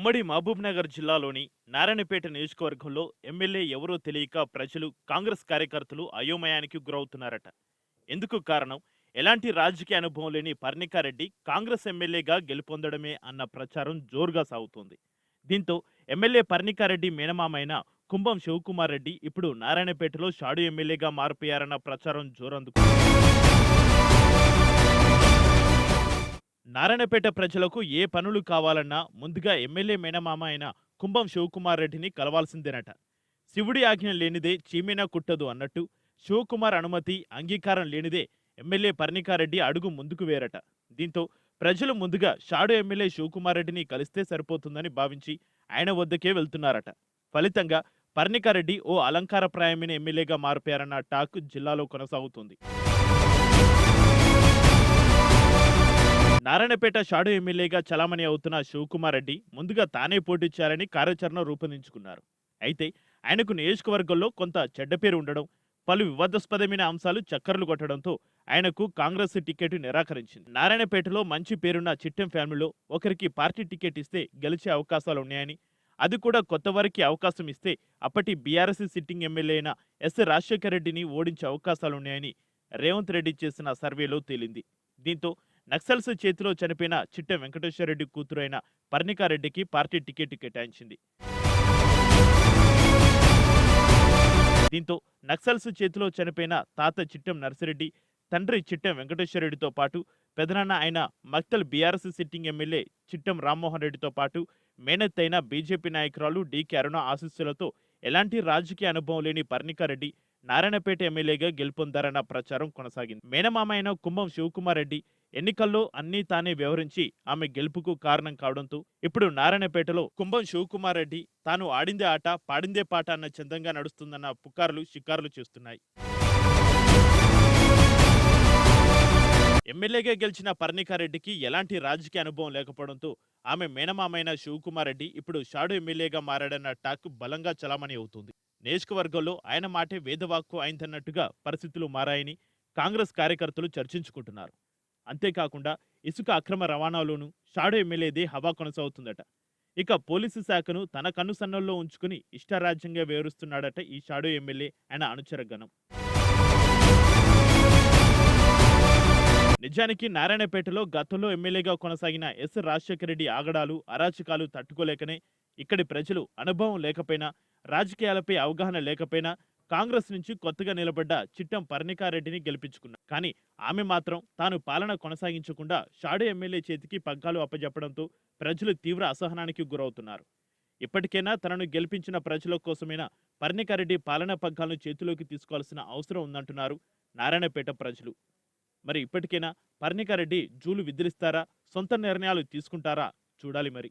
ఉమ్మడి మహబూబ్నగర్ జిల్లాలోని నారాయణపేట నియోజకవర్గంలో ఎమ్మెల్యే ఎవరో తెలియక ప్రజలు కాంగ్రెస్ కార్యకర్తలు అయోమయానికి గురవుతున్నారట. ఎందుకు కారణం? ఎలాంటి రాజకీయ అనుభవం లేని పర్ణికారెడ్డి కాంగ్రెస్ ఎమ్మెల్యేగా గెలుపొందడమే అన్న ప్రచారం జోరుగా సాగుతోంది. దీంతో ఎమ్మెల్యే పర్ణికారెడ్డి మేనమామైన కుంభం శివకుమార్ రెడ్డి ఇప్పుడు నారాయణపేటలో షాడు ఎమ్మెల్యేగా మారిపోయారన్న ప్రచారం జోరందుకు నారాయణపేట ప్రజలకు ఏ పనులు కావాలన్నా ముందుగా ఎమ్మెల్యే మేనమామ అయిన కుంభం శివకుమార్ రెడ్డిని కలవాల్సిందేనట. శివుడి ఆజ్ఞ లేనిదే చీమీనా కుట్టదు అన్నట్టు శివకుమార్ అనుమతి అంగీకారం లేనిదే ఎమ్మెల్యే పర్ణికారెడ్డి అడుగు ముందుకు వేరట. దీంతో ప్రజలు ముందుగా షాడు ఎమ్మెల్యే శివకుమార్ రెడ్డిని కలిస్తే సరిపోతుందని భావించి ఆయన వద్దకే వెళ్తున్నారట. ఫలితంగా పర్ణికారెడ్డి ఓ అలంకారప్రాయమైన ఎమ్మెల్యేగా మారిపోయారన్న టాక్ జిల్లాలో కొనసాగుతుంది. నారాయణపేట షాడు ఎమ్మెల్యేగా చలామణి అవుతున్న శివకుమార్ రెడ్డి ముందుగా తానే పోటీ చేయాలని కార్యాచరణ రూపొందించుకున్నారు. అయితే ఆయనకు నియోజకవర్గంలో కొంత చెడ్డ పేరు ఉండడం పలు వివాదాస్పదమైన అంశాలు చక్కర్లు కొట్టడంతో ఆయనకు కాంగ్రెస్ టికెట్ నిరాకరించింది. నారాయణపేటలో మంచి పేరున్న చిట్టెం ఫ్యామిలీలో ఒకరికి పార్టీ టికెట్ ఇస్తే గెలిచే అవకాశాలు ఉన్నాయని అది కూడా కొత్త వారికి అవకాశం ఇస్తే అప్పటి బీఆర్ఎస్ సిట్టింగ్ ఎమ్మెల్యే అయిన ఎస్ రాజశేఖర రెడ్డిని ఓడించే అవకాశాలున్నాయని రేవంత్ రెడ్డి చేసిన సర్వేలో తేలింది. దీంతో నక్సల్స్ చేతిలో చనిపోయిన చిట్టె వెంకటేశ్వరరెడ్డి కూతురు అయిన పర్ణికారెడ్డికి పార్టీ టికెట్ కేటాయించింది. దీంతో నక్సల్స్ చేతిలో చనిపోయిన తాత చిట్టెం నర్సిరెడ్డి తండ్రి చిట్టెం వెంకటేశ్వరరెడ్డితో పాటు పెదనాన్న అయిన Maktal BRS sitting MLA Chittem Rammohan రెడ్డితో పాటు మేనత్తైన బీజేపీ నాయకురాలు డీకే అరుణ ఆశీస్సులతో ఎలాంటి రాజకీయ అనుభవం లేని పర్ణికారెడ్డి నారాయణపేట ఎమ్మెల్యేగా గెలుపొందారన్న ప్రచారం కొనసాగింది. మేనమామ అయిన కుంభం శివకుమార్ రెడ్డి ఎన్నికల్లో అన్నీ తానే వ్యవహరించి ఆమె గెలుపుకు కారణం కావడంతో ఇప్పుడు నారాయణపేటలో కుంభం శివకుమార్ రెడ్డి తాను ఆడిందే ఆట పాడిందే పాట అన్న చందంగా నడుస్తుందన్న పుకార్లు షికారులు చేస్తున్నాయి. ఎమ్మెల్యేగా గెలిచిన పర్ణికారెడ్డికి ఎలాంటి రాజకీయ అనుభవం లేకపోవడంతో ఆమె మేనమామైన శివకుమార్ రెడ్డి ఇప్పుడు షాడు ఎమ్మెల్యేగా మారాడన్న టాక్ బలంగా చలామణి అవుతుంది. నియోజకవర్గంలో ఆయన మాటే వేదవాక్కు అయిందన్నట్టుగా పరిస్థితులు మారాయని కాంగ్రెస్ కార్యకర్తలు చర్చించుకుంటున్నారు. అంతేకాకుండా ఇసుక అక్రమ రవాణాలోనూ షాడో ఎమ్మెల్యేదే హవా కొనసాగుతుందట. ఇక పోలీసు శాఖను తన కనుసన్నల్లో ఉంచుకుని ఇష్టారాజ్యంగా వివరిస్తున్నాడట ఈ షాడో ఎమ్మెల్యే ఆయన అనుచర గణం. నిజానికి నారాయణపేటలో గతంలో ఎమ్మెల్యేగా కొనసాగిన ఎస్ రాజశేఖర రెడ్డి ఆగడాలు అరాచకాలు తట్టుకోలేకనే ఇక్కడి ప్రజలు అనుభవం లేకపోయినా రాజకీయాలపై అవగాహన లేకపోయినా కాంగ్రెస్ నుంచి కొత్తగా నిలబడ్డ చిట్టం పర్ణికారెడ్డిని గెలిపించుకున్నారు కానీ ఆమె మాత్రం తాను పాలన కొనసాగించకుండా షాడు ఎమ్మెల్యే చేతికి పగ్గాలు అప్పజెప్పడంతో ప్రజలు తీవ్ర అసహనానికి గురవుతున్నారు. ఇప్పటికైనా తనను గెలిపించిన ప్రజల కోసమైనా పర్ణికారెడ్డి పాలన పగ్గాలను చేతిలోకి తీసుకోవాల్సిన అవసరం ఉందంటున్నారు నారాయణపేట ప్రజలు. మరి ఇప్పటికైనా పర్ణికారెడ్డి జూలు విదిలిస్తారా? సొంత నిర్ణయాలు తీసుకుంటారా? చూడాలి మరి.